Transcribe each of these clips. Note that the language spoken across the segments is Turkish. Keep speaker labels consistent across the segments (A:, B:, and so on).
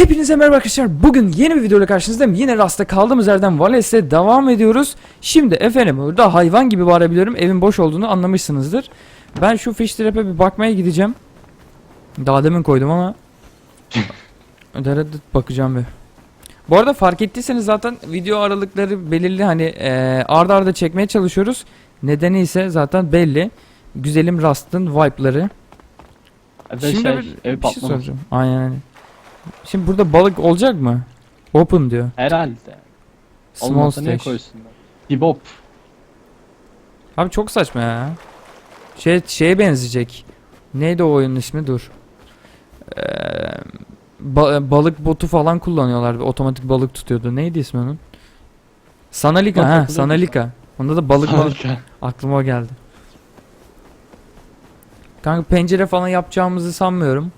A: Hepinize merhaba arkadaşlar. Bugün yeni bir videoyla karşınızdayım. Yine rasta kaldığımız yerden Vales'e devam ediyoruz. Şimdi efendim burada hayvan gibi bağırabiliyorum. Evin boş olduğunu anlamışsınızdır. Ben şu fish trap'e bir bakmaya gideceğim. Daha demin koydum ama Tereddüt bakacağım bir. Bu arada fark ettiyseniz zaten video aralıkları belirli hani e, arda arda çekmeye çalışıyoruz. Nedeni ise zaten belli. Güzelim Rust'ın vibe'ları.
B: Arkadaşlar
A: Şimdi bir,
B: ev
A: bir şey soracağım. Aynen öyle. Şimdi burada balık olacak mı? Open diyor.
B: Herhalde.
A: Small
B: Olmazsa niye
A: stage.
B: koysunlar?
A: Abi çok saçma ya. Şey şeye benzeyecek. Neydi o oyunun ismi? Dur. Ee, ba- balık botu falan kullanıyorlar. Otomatik balık tutuyordu. Neydi ismi onun? Sanalika ha,
B: hatırlıyorum.
A: Sanalika. Onda da balık balık
B: Harika.
A: aklıma o geldi. Kanka pencere falan yapacağımızı sanmıyorum.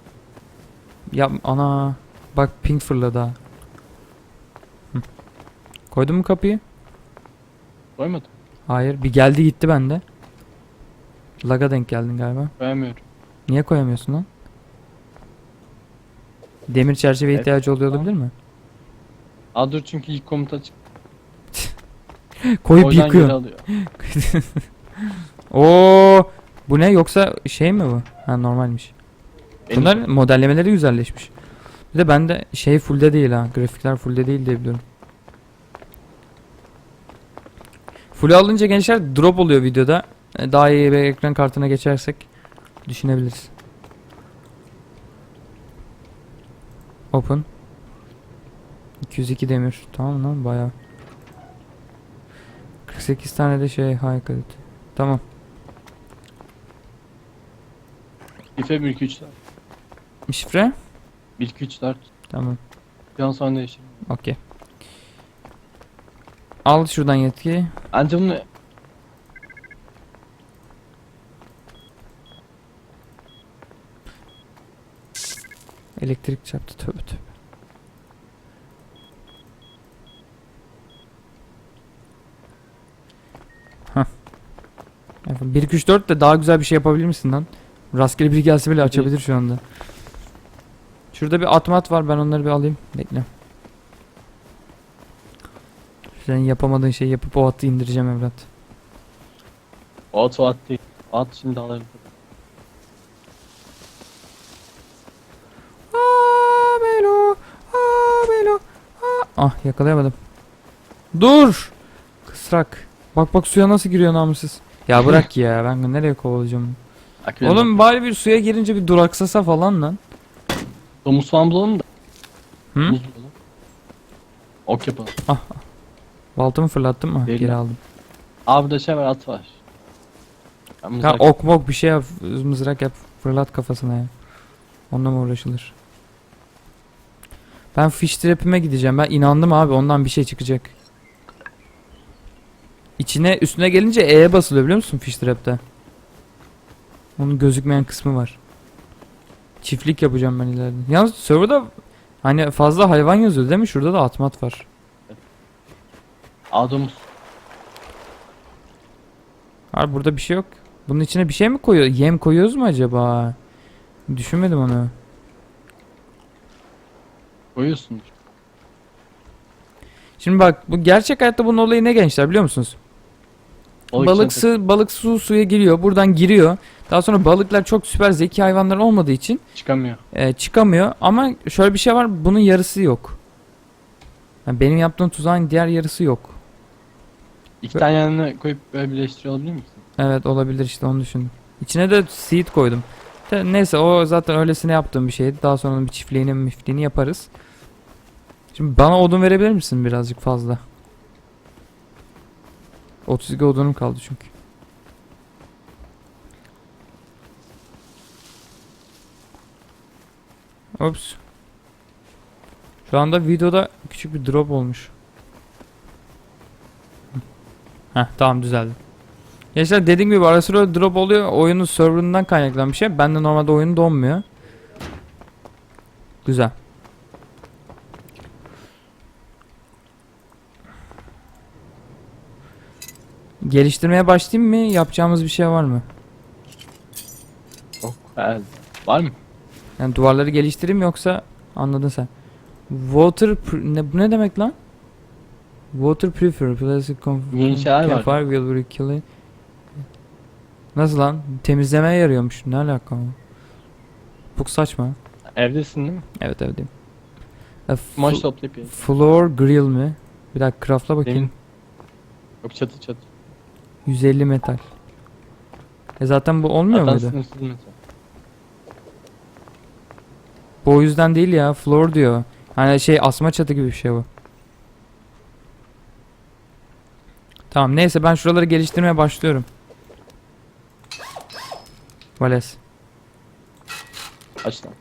A: Yap ana bak pink fırladı ha. Hı. Koydun mu kapıyı?
B: Koymadım.
A: Hayır. Bir geldi gitti bende. Laga denk geldin galiba.
B: Koyamıyorum.
A: Niye koyamıyorsun lan? Demir çerçeve
B: Evet,
A: ihtiyacı oluyor
B: tamam.
A: olabilir mi?
B: Aa dur çünkü ilk komuta çık.
A: Koyup
B: Oradan
A: yıkıyor. Oo, bu ne yoksa şey mi bu? Ha normalmiş.
B: Benim-
A: Bunlar modellemeleri güzelleşmiş. Bir de bende şey fullde değil ha. Grafikler fullde değil diye biliyorum. Full alınca gençler drop oluyor videoda. E, Daha iyi bir ekran kartına geçersek düşünebiliriz. Open. 202 demir. Tamam lan bayağı. 48 tane de şey high quality. Tamam.
B: İfe 1 2 3 4.
A: Şifre?
B: 1 2 3 4.
A: Tamam.
B: Bir an sonra değişir.
A: Okey. Al şuradan yetki.
B: Anca bunu
A: Elektrik çarptı tövbe tövbe. Hah. Efendim, 1 2 3 4 de daha güzel bir şey yapabilir misin lan? Rastgele biri gelse bile açabilir şu anda. Şurada bir atmat var ben onları bir alayım. Bekle. Senin yapamadığın şeyi yapıp o atı indireceğim evlat.
B: at değil. At şimdi alırım.
A: Abelo, abelo, a- Ah yakalayamadım. Dur. Kısrak. Bak bak suya nasıl giriyor namussuz. Ya bırak ya ben nereye kovalayacağım. Oğlum bari bir suya girince bir duraksasa falan lan.
B: Domuz falan bulalım da.
A: Hı?
B: Domuz bulalım. Ok yapalım.
A: Baltamı fırlattım mı?
B: Değil
A: Geri
B: mi?
A: aldım.
B: Aa burada şey var at var. Ben
A: Ha,
B: mızrak-
A: ok mok bir şey yap. Mızrak yap. Fırlat kafasına ya. Onunla mı uğraşılır? Ben fish trap'ime gideceğim. Ben inandım abi ondan bir şey çıkacak. İçine üstüne gelince E'ye basılıyor biliyor musun fish trap'te? Onun gözükmeyen kısmı var. Çiftlik yapacağım ben ileride. Yalnız serverda hani fazla hayvan yazıyor değil mi? Şurada da atmat var.
B: Aa domuz.
A: Abi burada bir şey yok. Bunun içine bir şey mi koyuyor? Yem koyuyoruz mu acaba? Düşünmedim onu.
B: Koyuyorsun.
A: Şimdi bak bu gerçek hayatta bunun olayı ne gençler biliyor musunuz?
B: Balık
A: su, balık su suya giriyor. Buradan giriyor. Daha sonra balıklar çok süper zeki hayvanlar olmadığı için
B: çıkamıyor.
A: e, çıkamıyor. Ama şöyle bir şey var. Bunun yarısı yok. Yani benim yaptığım tuzağın diğer yarısı yok.
B: İki tane yanına koyup böyle birleştiriyor olabilir misin?
A: Evet olabilir işte onu düşündüm. İçine de seed koydum. De- neyse o zaten öylesine yaptığım bir şeydi. Daha sonra onun bir çiftliğini mifliğini yaparız. Şimdi bana odun verebilir misin birazcık fazla? 32 odunum kaldı çünkü. Ops. Şu anda videoda küçük bir drop olmuş. Heh tamam düzeldi. Gençler dediğim gibi ara sıra drop oluyor. Oyunun serverından kaynaklanan bir şey. Bende normalde oyun donmuyor. Güzel. Geliştirmeye başlayayım mı? Yapacağımız bir şey var mı?
B: Yok. Evet. Var mı?
A: Yani duvarları geliştireyim yoksa anladın sen. Water ne bu ne demek lan? Water prefer plastic campfire will be killing. Nasıl lan? Temizlemeye yarıyormuş. Ne alaka? Çok saçma.
B: Evdesin değil mi?
A: Evet evdeyim.
B: Kumaş
A: fl-
B: toplayıp
A: floor grill mi? Bir dakika craftla bakayım.
B: Demin. Yok çatı çatı.
A: 150 metal. E zaten bu olmuyor
B: Zaten
A: muydu?
B: sınırsız.
A: Bu o yüzden değil ya. Floor diyor. Hani şey asma çatı gibi bir şey bu. Tamam neyse ben şuraları geliştirmeye başlıyorum. Vales.
B: Kaç lan?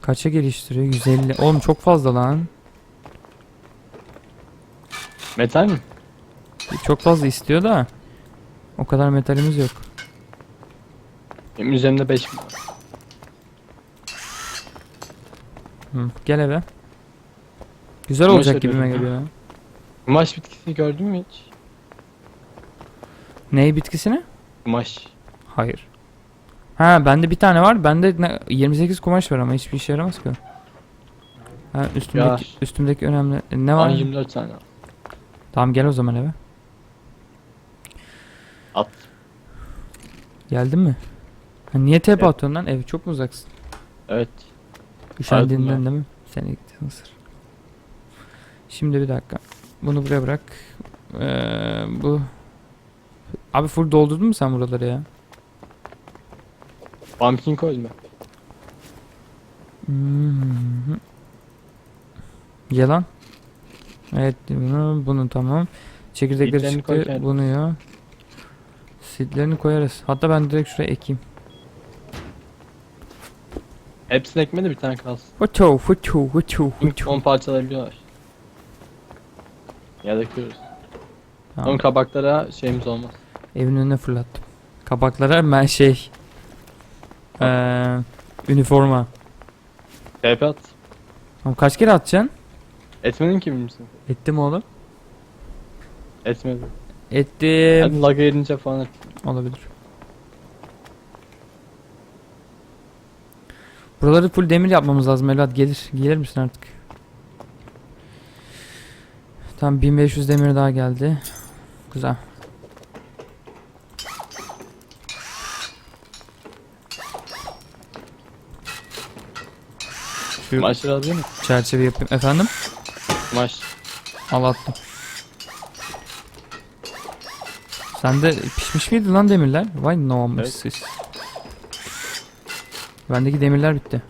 A: Kaça geliştiriyor? 150. Oğlum çok fazla lan.
B: Metal mi?
A: Çok fazla istiyor da. O kadar metalimiz yok.
B: Benim üzerimde 5 mi var?
A: Hı, gel eve. Güzel
B: Kumaş
A: olacak gibime geliyor.
B: Kumaş bitkisini gördün mü hiç?
A: Ney bitkisini?
B: Kumaş.
A: Hayır. Ha bende bir tane var. Bende ne, 28 kumaş var ama hiçbir işe yaramaz ki. o. Ha üstümdeki,
B: Ya.
A: üstümdeki önemli. Ne
B: Var
A: var?
B: 24 tane.
A: Tamam gel o zaman eve.
B: At.
A: Geldin mi? Ha, niye tepe
B: Evet.
A: atıyorsun lan? Ev çok mu uzaksın?
B: Evet.
A: Üşendiğinden değil mi? Seni gittin ısır. Şimdi bir dakika. Bunu buraya bırak. Ee, bu... Abi full doldurdun mu sen buraları ya?
B: Pumpkin koydum ben.
A: Hmm. Yalan. Evet bunu, bunu tamam. Çekirdekleri
B: koy
A: çıktı. Bunu ya. Seedlerini koyarız. Hatta ben direkt şuraya ekeyim.
B: Hepsini ekme de bir tane kalsın.
A: Fıço fıço fıço fıço.
B: 10 parçalayabiliyorlar. Ya döküyoruz.
A: Tamam.
B: Onun kabaklara şeyimiz olmaz.
A: Evin önüne fırlattım. Kabaklara ben şey... Eee... Üniforma.
B: TP at.
A: Tamam, kaç kere atacaksın?
B: Etmedin ki misin?
A: Ettim oğlum.
B: Etmedin.
A: Ettim.
B: Hadi laga erince falan et.
A: Olabilir. Buraları full demir yapmamız lazım evlat. Gelir. Gelir misin artık? Tamam 1500 demir daha geldi. Güzel. Şu
B: alıyor mu?
A: çerçeve yapayım. Efendim?
B: Kumaş.
A: Al attım. Sende pişmiş miydi lan demirler? Vay namussuz. Bendeki demirler bitti.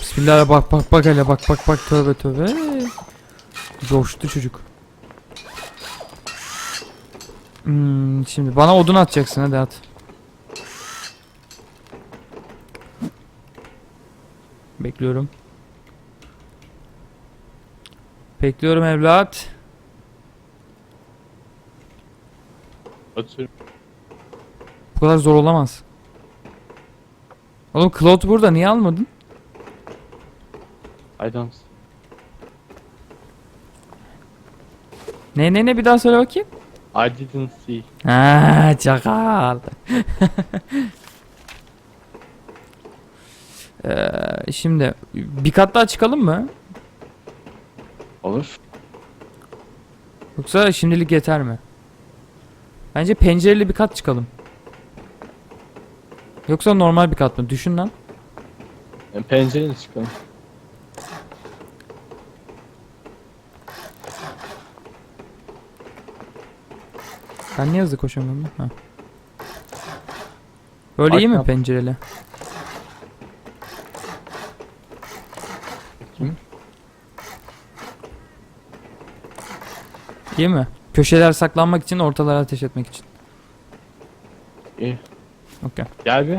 A: Bismillah bak bak bak hele bak bak bak tövbe tövbe. Coştu çocuk. Hmm, şimdi bana odun atacaksın hadi at. Bekliyorum. Bekliyorum evlat.
B: Atıyorum.
A: Bu kadar zor olamaz. Oğlum Cloud burada niye almadın?
B: I don't.
A: Ne ne ne bir daha söyle bakayım.
B: I didn't see.
A: Ha çakal. Ee, şimdi bir kat daha çıkalım mı?
B: Olur.
A: Yoksa şimdilik yeter mi? Bence pencereli bir kat çıkalım. Yoksa normal bir kat mı? Düşün lan.
B: Yani pencereye çıkalım.
A: Ben niye hızlı koşamıyorum? lan? Ha. Böyle
B: Bak
A: iyi mi
B: yap.
A: pencereli? İyi mi? Köşeler saklanmak için, ortalara ateş etmek için.
B: İyi.
A: Okey.
B: Gel bir.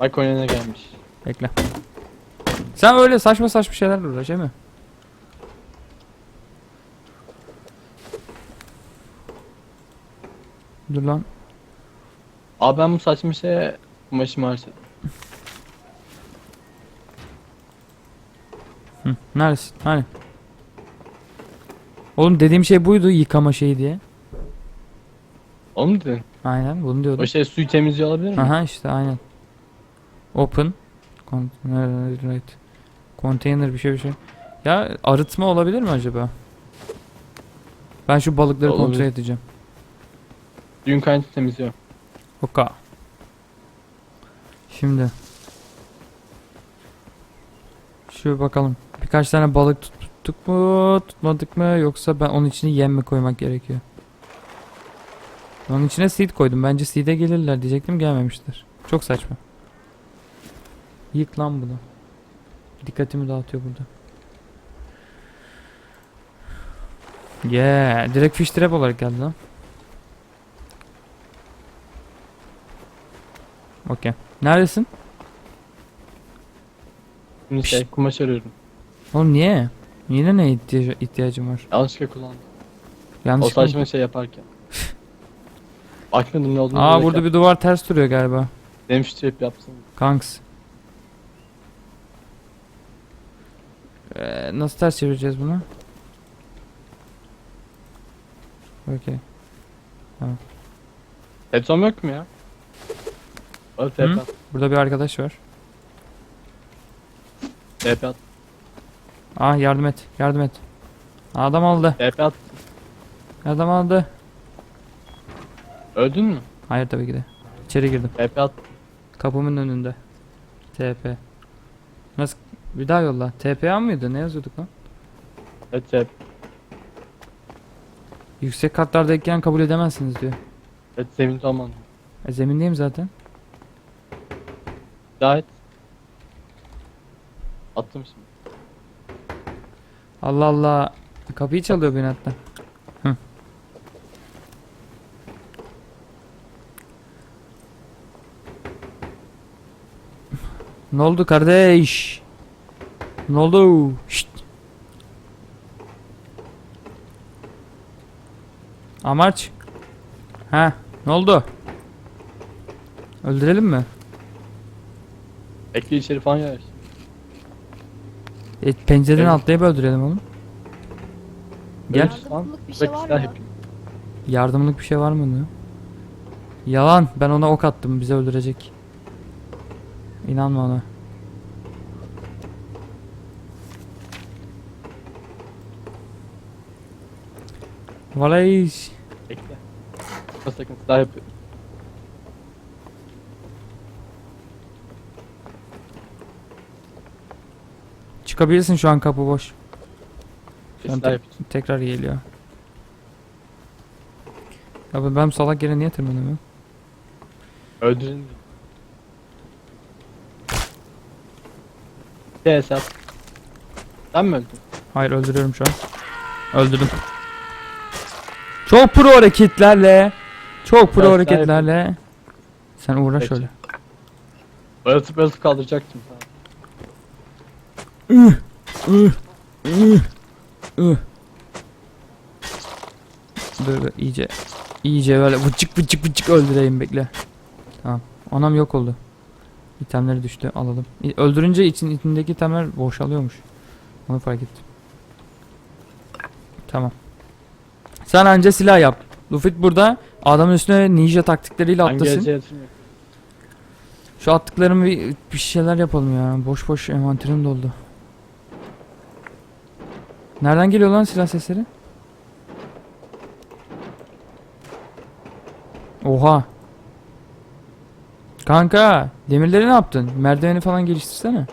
B: Bak oynana gelmiş.
A: Bekle. Sen öyle saçma saçma şeylerle uğraş değil mi? Dur lan.
B: Abi ben bu saçma şeye kumaşımı harcadım.
A: Hı, neredesin? Hani? Oğlum dediğim şey buydu yıkama şeyi diye.
B: Onu mu dedin?
A: Aynen bunu diyordum.
B: O şey suyu temizliyor olabilir mi?
A: Aha işte aynen. Open. Container, right. Container bir şey bir şey. Ya arıtma olabilir mi acaba? Ben şu balıkları kontrol
B: Olabilir.
A: edeceğim.
B: Düğün kaynatı temizliyor.
A: Hoka. Şimdi. Şu bakalım. Birkaç tane balık tuttuk mu, tutmadık mı yoksa ben onun içine yem mi koymak gerekiyor? Onun içine seed koydum. Bence seed'e gelirler diyecektim gelmemişler. Çok saçma. Yık lan bunu. Dikkatimi dağıtıyor burada. Yeah, direkt fish trap olarak geldi lan. Okey. Neredesin?
B: Şey kumaş arıyorum.
A: Oğlum niye? Yine ne ihtiyac- ihtiyacım var?
B: Yanlışlıkla kullandım. O
A: Yanlış
B: saçma şey yaparken. Bakmadım ne olduğunu.
A: Aa burada
B: yap-
A: bir duvar ters duruyor galiba.
B: Demiş trap yapsın.
A: Kanks. Ee, nasıl ters çevireceğiz bunu? Okey.
B: Hepsom yok mu ya? TP at.
A: Burada bir arkadaş var.
B: TP at.
A: Aa yardım et. Yardım et. Adam aldı.
B: TP at.
A: Adam aldı.
B: Öldün mü?
A: Hayır tabii ki de. İçeri girdim.
B: TP at.
A: Kapımın önünde. TP. Nasıl? Bir daha yolla. TPA mıydı? Ne yazıyorduk lan?
B: Evet TP.
A: Yüksek katlardayken kabul edemezsiniz diyor.
B: Evet zemin tamam.
A: E zemindeyim zaten.
B: Daha et. Attım şimdi.
A: Allah Allah. Kapıyı çalıyor beni hatta. Ne oldu kardeş? Ne oldu? Şşt. Amaç? Ha, ne oldu? Öldürelim mi?
B: Ekli içeri falan yavaş.
A: E, pencereden
B: Evet.
A: atlayıp öldürelim oğlum. Gel.
C: Yardımlık bir şey var mı?
A: Yardımlık bir şey var mı diyor. Yalan. Ben ona ok attım. Bizi öldürecek. İnanma ona. Valay.
B: Ekle. Sakın sakın silah yapıyorum.
A: Çıkabilirsin şu an kapı boş. Şu an te- tekrar geliyor. Ya ben- ben salak yere niye tırmanıyorum?
B: Öldürün. TS at. Sen mi öldün?
A: Hayır öldürüyorum şu an. Öldürdüm. Çok pro hareketlerle. Çok pro
B: Ben
A: hareketlerle. Sen uğraş
B: Peki.
A: öyle.
B: Bayıltıp bayıltıp kaldıracaktım sana.
A: Dur dur iyice. iyice böyle vıcık vıcık vıcık öldüreyim bekle. Tamam. Anam yok oldu. İtemleri düştü alalım. Öldürünce için içindeki itemler boşalıyormuş. Onu fark ettim. Tamam. Sen anca silah yap. Luffy burada adamın üstüne ninja taktikleriyle atlasın. Şu attıklarımı bir, bir şeyler yapalım ya. Boş boş envanterim doldu. Nereden geliyor lan silah sesleri? Oha. Kanka, demirleri ne yaptın? Merdiveni falan geliştirsene.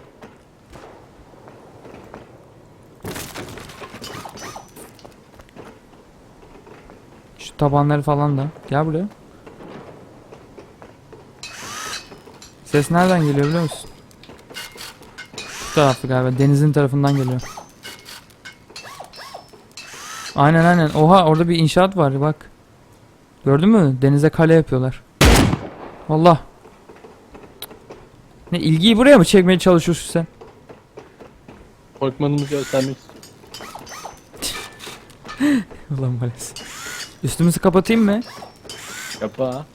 A: Şu tabanları falan da. Gel buraya. Ses nereden geliyor biliyor musun? Şu tarafta galiba. Denizin tarafından geliyor. Aynen aynen. Oha orada bir inşaat var bak. Gördün mü? Denize kale yapıyorlar. Allah. Ne ilgiyi buraya mı çekmeye çalışıyorsun sen?
B: Korkmadığımı göstermek istiyorum.
A: Ulan maalesef. Üstümüzü kapatayım mı?
B: Kapa.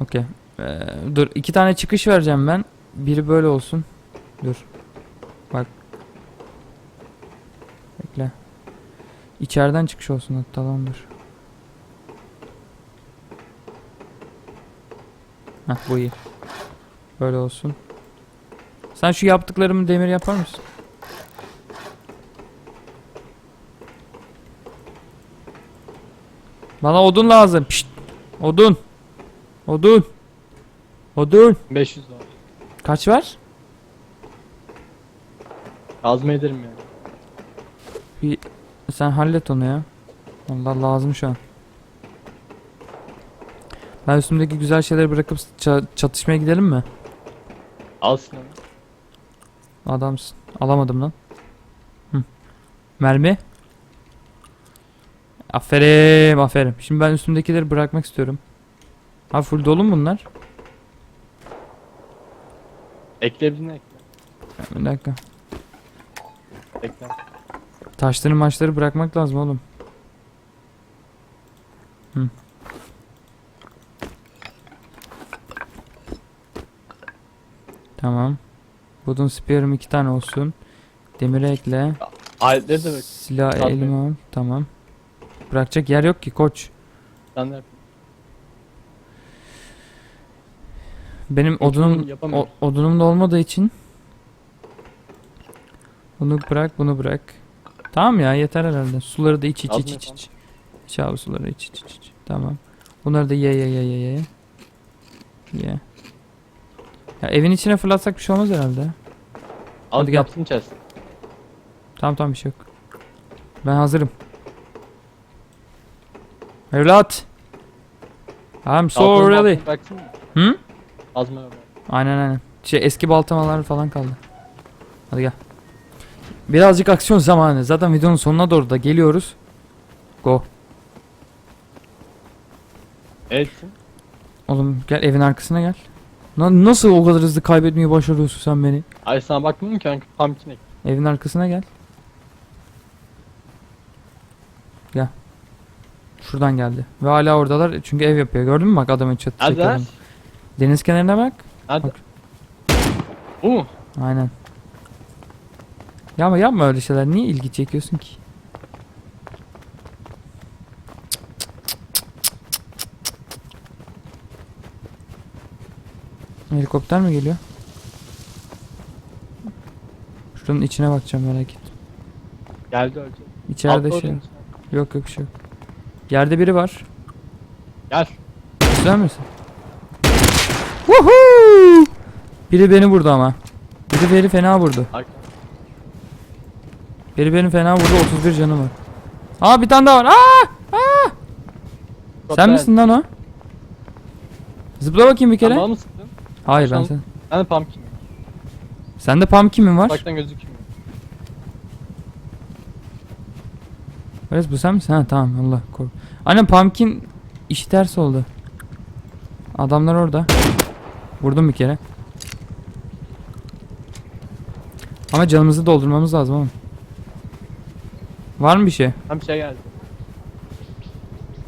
A: Okey. Ee, dur iki tane çıkış vereceğim ben. Biri böyle olsun. Dur. Bak. Bekle. İçeriden çıkış olsun hatta dur. Heh bu iyi. Böyle olsun. Sen şu yaptıklarımı demir yapar mısın? Bana odun lazım. Pişt. Odun. Odun. Odun.
B: 500 var.
A: Kaç var?
B: Kazma ederim yani.
A: Bir sen hallet onu ya. Allah lazım şu an. Ben üstümdeki güzel şeyleri bırakıp ça- çatışmaya gidelim mi?
B: Alsın onu.
A: Adamsın. Alamadım lan. Hı. Mermi. Aferin, aferin. Şimdi ben üstümdekileri bırakmak istiyorum. Ha full dolu mu bunlar?
B: Ekleyebildiğini ekle.
A: Bir dakika.
B: Ekle.
A: Taşları maçları bırakmak lazım oğlum. Hı. Tamam. Budun spear'ım iki tane olsun. Demire ekle.
B: Aletleri de bak.
A: Silah
B: Tabii.
A: elime al. Tamam. Bırakacak yer yok ki koç.
B: Sen de.
A: Benim
B: Koç bunu
A: odunum
B: yapamıyor.
A: o- odunum da olmadığı için bunu bırak, bunu bırak. Tamam ya yeter herhalde. Suları da iç iç
B: Az
A: iç
B: mı
A: iç iç. İç abi suları iç iç iç. iç. Tamam. Bunları da ye ye ye ye ye. Ye. Ya evin içine fırlatsak bir şey olmaz herhalde.
B: Al
A: Hadi gel.
B: yapsın içersin.
A: Tamam tamam bir şey yok. Ben hazırım. Evlat. I'm so ready.
B: Baksın mı?
A: Hı?
B: Yok.
A: Aynen aynen. Şey eski baltamalar falan kaldı. Hadi gel. Birazcık aksiyon zamanı. Zaten videonun sonuna doğru da geliyoruz. Go.
B: Etsin.
A: Oğlum gel evin arkasına gel. Na- nasıl o kadar hızlı kaybetmeyi başarıyorsun sen beni?
B: Ay sana bakmıyorum ki kanka. Pumpkin ek.
A: Evin arkasına gel. Gel. Şuradan geldi. Ve hala oradalar çünkü ev yapıyor. Gördün mü bak adamın çatı
B: Hadi.
A: Deniz kenarına bak.
B: Hadi. Bu mu?
A: Aynen. Ya ama yapma öyle şeyler. Niye ilgi çekiyorsun ki? Helikopter mi geliyor? Şuranın içine bakacağım merak ettim.
B: Geldi öldü.
A: İçeride
B: Atla
A: şey
B: içine.
A: Yok yok bir şey yok. Yerde biri var.
B: Gel.
A: Güzel misin? Woohoo! Biri beni vurdu ama. Biri beni fena vurdu.
B: Arka.
A: Biri beni fena vurdu 31 canım var. Aa bir tane daha var. Aa! Sen misin lan o? Zıpla bakayım bir
B: Sen
A: kere.
B: bana mı sıktın?
A: Hayır ben
B: Sen-
A: sen.
B: Ben de pumpkin.
A: Sende pumpkin'in var.
B: Uzaktan gözükmüyor.
A: Evet bu sen misin? Ha tamam Allah kork. Annem pumpkin işi ters oldu. Adamlar orada. Vurdum bir kere. Ama canımızı doldurmamız lazım oğlum. Var mı bir şey?
B: Hem bir şey geldi.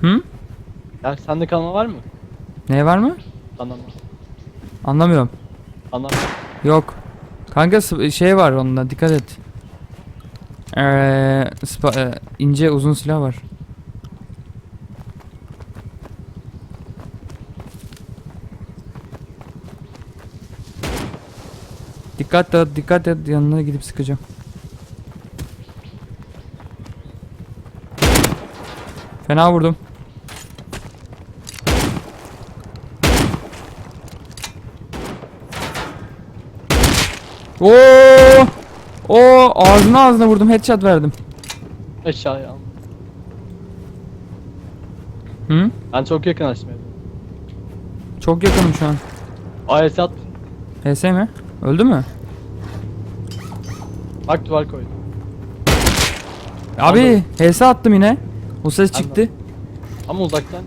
A: Hı?
B: Ya sende kalma var mı?
A: Ne var mı?
B: Anlama.
A: Anlamıyorum.
B: Anlama.
A: Yok. Kanka şey var onda dikkat et. Eee spa- e, ince uzun silah var. Dikkat et, dikkat et yanına gidip sıkacağım. Fena vurdum. Oo! Oo ağzına ağzına vurdum headshot verdim.
B: Aşağıya al.
A: Hı?
B: Ben çok yakın evde.
A: Çok yakınım şu an.
B: AS at.
A: HS mi? Öldü mü?
B: Bak duvar koydum.
A: Abi HS attım yine. O ses çıktı.
B: Ama uzaktan.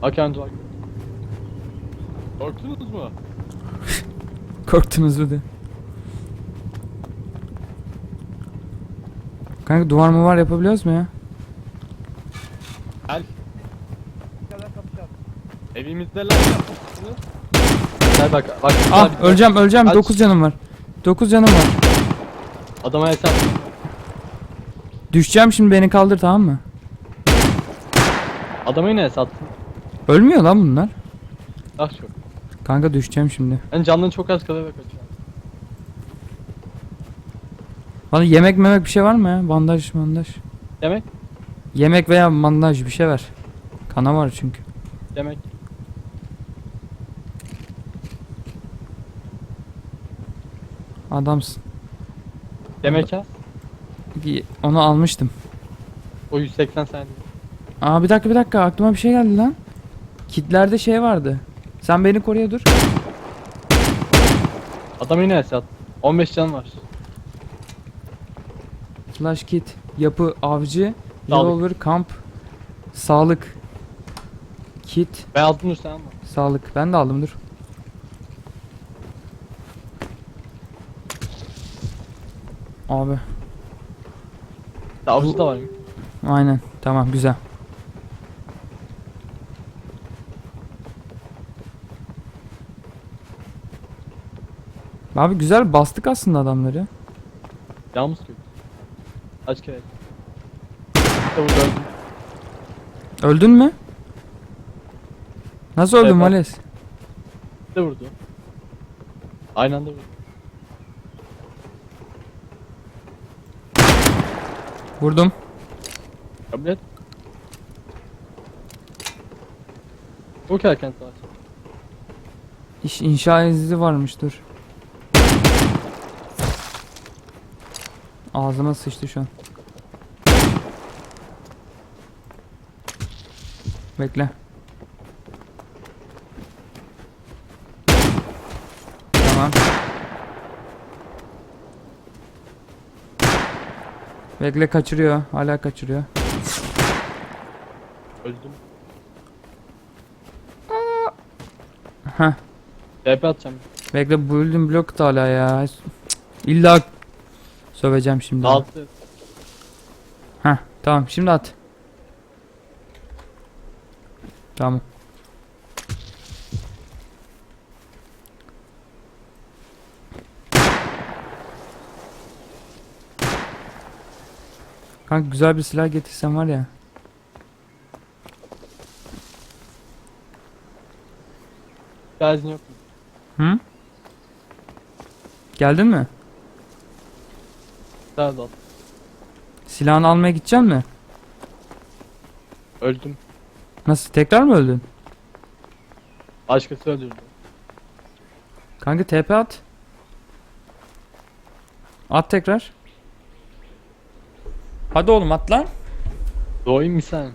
B: Hakan duvar. Korktunuz mu?
A: Korktunuz mu de. Kanka duvar mı var yapabiliyoruz mu ya?
B: Gel. Evimizde lan yapmışsınız. Gel bak bak.
A: Ah öleceğim öleceğim
B: Kaç?
A: 9 canım var. 9 canım var.
B: Adama hesap.
A: Düşeceğim şimdi beni kaldır tamam mı?
B: Adama yine hesap.
A: Ölmüyor lan bunlar.
B: Ah çok.
A: Kanka düşeceğim şimdi.
B: Ben canlının çok az kalıyor ve kaçıyorum.
A: Bana yemek memek bir şey var mı ya? Bandaj bandaj.
B: Yemek.
A: Yemek veya bandaj bir şey ver. Kana var çünkü.
B: Yemek.
A: Adamsın.
B: Yemek az.
A: Y- Onu almıştım.
B: O 180 saniye.
A: Aa bir dakika bir dakika aklıma bir şey geldi lan. Kitlerde şey vardı. Sen beni koruya dur.
B: Adam yine Esat. 15 can var.
A: Flash kit, yapı, avcı,
B: Sağlık.
A: revolver, kamp, sağlık. Kit,
B: Ben aldım dur sen alma.
A: sağlık. Ben de aldım dur. Abi
B: Avcı da var.
A: aynen tamam güzel. Abi güzel bastık aslında adamları.
B: Yalnız kötü. Kaç kere? Burada öldüm.
A: Öldün mü? Nasıl öldün
B: Evet? Bir de vurdu. Aynı anda vurdu.
A: Vurdum.
B: Kabul et. Çok erken savaş.
A: İş, inşa izi varmış dur. Ağzıma sıçtı şu an. Bekle. Tamam. Bekle kaçırıyor. Hala kaçırıyor.
B: Öldüm.
A: Heh.
B: TP atacağım.
A: Bekle building block da hala ya. Cık, İlla söveceğim şimdi.
B: Dağıttı.
A: Heh tamam şimdi at. Tamam. Kanka güzel bir silah getirsen var ya.
B: Gazin yok mu?
A: Hı? Geldin mi?
B: Daha da
A: Silahını almaya gidecek mi?
B: Öldüm.
A: Nasıl tekrar mı öldün?
B: Başkası öldürdü.
A: Kanka TP at. At tekrar. Hadi oğlum at lan.
B: Doğayım mı sen?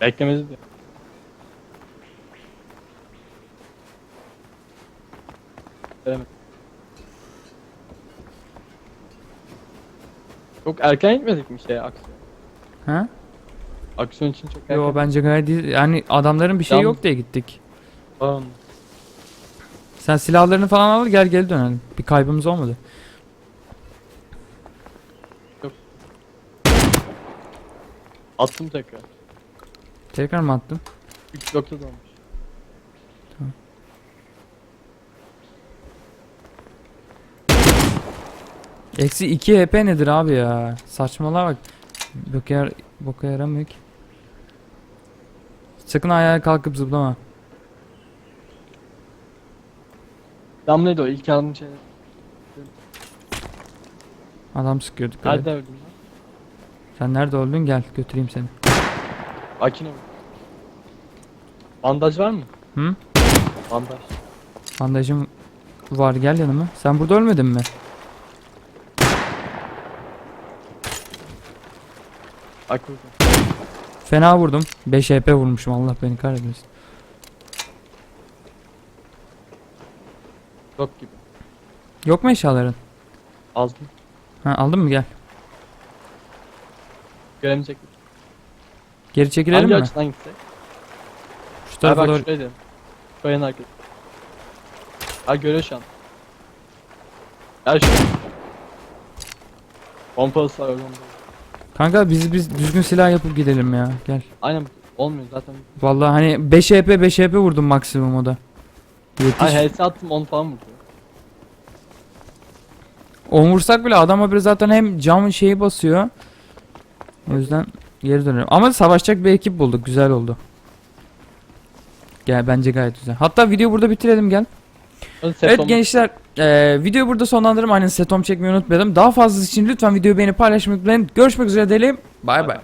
B: Beklemedi. Veremedim. Çok erken gitmedik mi şeye aksiyon?
A: Ha?
B: Aksiyon için çok erken.
A: Yo bence gayet iyi. Yani adamların bir şey
B: Tamam.
A: yok diye gittik.
B: Tamam.
A: Sen silahlarını falan al gel geri dönelim. Bir kaybımız olmadı.
B: Attım tekrar.
A: Tekrar mı attın?
B: 3 blokta da olmuş.
A: Eksi 2 HP nedir abi ya? Saçmalığa bak. Boka, yar boka yaramıyor ki. Sakın ayağa kalkıp zıplama.
B: Damlaydı o ilk aldığım şey.
A: Adam sıkıyor dikkat
B: Nerede
A: et.
B: öldüm lan?
A: Sen nerede öldün gel götüreyim seni.
B: Akine mi? Bandaj var mı?
A: Hı?
B: Bandaj.
A: Bandajım var gel yanıma. Sen burada ölmedin mi?
B: Burada.
A: Fena vurdum. 5 HP vurmuşum Allah beni kahretmesin.
B: Yok gibi.
A: Yok mu eşyaların?
B: Aldım.
A: Ha aldın mı gel.
B: Göremeyecek.
A: Geri çekilelim
B: Hangi
A: mi?
B: açıdan gitsek?
A: Şu
B: Ha
A: tarafa
B: bak
A: doğru.
B: şuraydı. Kayanın arkası. Ha görüyor şu an. Gel şu. Pompalısı var oradan.
A: Kanka biz biz düzgün silah yapıp gidelim ya. Gel.
B: Aynen olmuyor zaten.
A: Vallahi hani 5 HP 5 HP vurdum maksimum o da. Yetiş.
B: Ay HS attım 10 falan vurdu.
A: 10 vursak bile adam haberi zaten hem cam şeyi basıyor. O yüzden geri dönelim. Ama savaşacak bir ekip bulduk. Güzel oldu. Gel bence gayet güzel. Hatta videoyu burada bitirelim gel.
B: Hadi
A: Evet
B: Setom-
A: gençler eee videoyu burada sonlandırırım. Aynen setom çekmeyi unutmayalım. Daha fazlası için lütfen videoyu beğenip paylaşmayı unutmayın. Görüşmek üzere diyelim. Bay bay.